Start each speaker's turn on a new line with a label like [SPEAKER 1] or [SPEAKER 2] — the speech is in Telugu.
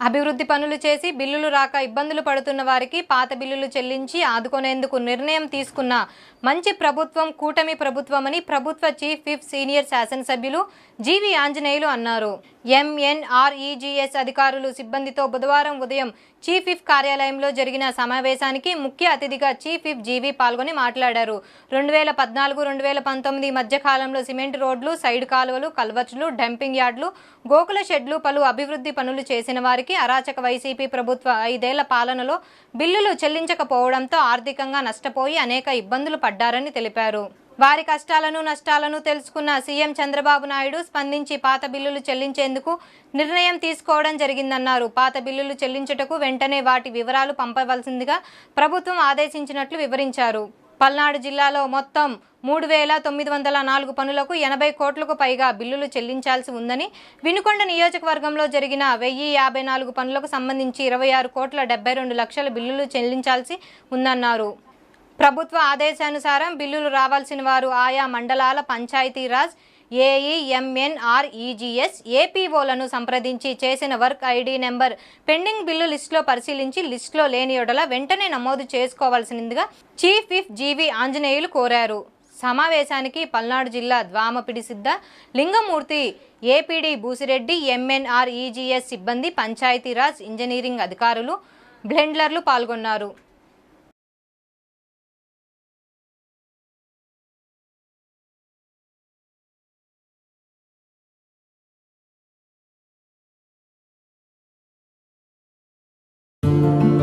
[SPEAKER 1] అభివృద్ధి పనులు చేసి బిల్లులు రాక ఇబ్బందులు పడుతున్న వారికి పాత బిల్లులు చెల్లించి ఆదుకునేందుకు నిర్ణయం తీసుకున్న మంచి ప్రభుత్వం కూటమి ప్రభుత్వమని ప్రభుత్వ చీఫ్ విప్ సీనియర్ శాసనసభ్యులు జీవి ఆంజనేయులు అన్నారు. ఎంఎన్ఆర్ఈజీఎస్ అధికారులు సిబ్బందితో బుధవారం ఉదయం చీఫ్ విప్ కార్యాలయంలో జరిగిన సమావేశానికి ముఖ్య అతిథిగా చీఫ్ విప్ జీవి పాల్గొని మాట్లాడారు. రెండు వేల పద్నాలుగు రెండు వేల పంతొమ్మిది మధ్య కాలంలో సిమెంట్ రోడ్లు సైడ్ కాలువలు కల్వర్చులు డంపింగ్ యార్డులు గోకుల షెడ్లు పలు అభివృద్ధి పనులు చేసిన వారికి అరాచక వైసీపీ ప్రభుత్వ ఐదేళ్ళ పాలనలో బిల్లులు చెల్లించకపోవడంతో ఆర్థికంగా నష్టపోయి అనేక ఇబ్బందులు పడ్డారని తెలిపారు. వారి కష్టాలను నష్టాలను తెలుసుకున్న సీఎం చంద్రబాబు నాయుడు స్పందించి పాత బిల్లులు చెల్లించేందుకు నిర్ణయం తీసుకోవడం జరిగిందన్నారు. పాత బిల్లులు చెల్లించుటకు వెంటనే వాటి వివరాలు పంపవలసిందిగా ప్రభుత్వం ఆదేశించినట్లు వివరించారు. పల్నాడు జిల్లాలో మొత్తం మూడు వేల తొమ్మిది వందల నాలుగు పనులకు ఎనభై కోట్లకు పైగా బిల్లులు చెల్లించాల్సి ఉందని వినుకొండ నియోజకవర్గంలో జరిగిన వెయ్యి యాభై నాలుగు పనులకు సంబంధించి ఇరవై ఆరు కోట్ల డెబ్బై రెండు లక్షల బిల్లులు చెల్లించాల్సి ఉందన్నారు. ప్రభుత్వ ఆదేశానుసారం బిల్లులు రావాల్సిన వారు ఆయా మండలాల పంచాయతీరాజ్ ఏఈఎంఎన్ఆర్ఈజీఎస్ ఏపీఓలను సంప్రదించి చేసిన work ID number pending bill లిస్టులో పరిశీలించి లిస్టులో లేని యెడల వెంటనే నమోదు చేసుకోవాల్సిందిగా చీఫ్ విఫ్ జీవి ఆంజనేయులు కోరారు. సమావేశానికి పల్నాడు జిల్లా ద్వామపిడి సిద్ధ లింగమూర్తి ఏపీడీ బూసిరెడ్డి ఎంఎన్ఆర్ఈజీఎస్ సిబ్బంది పంచాయతీరాజ్ ఇంజనీరింగ్ అధికారులు బ్లెండ్లర్లు పాల్గొన్నారు.
[SPEAKER 2] thank you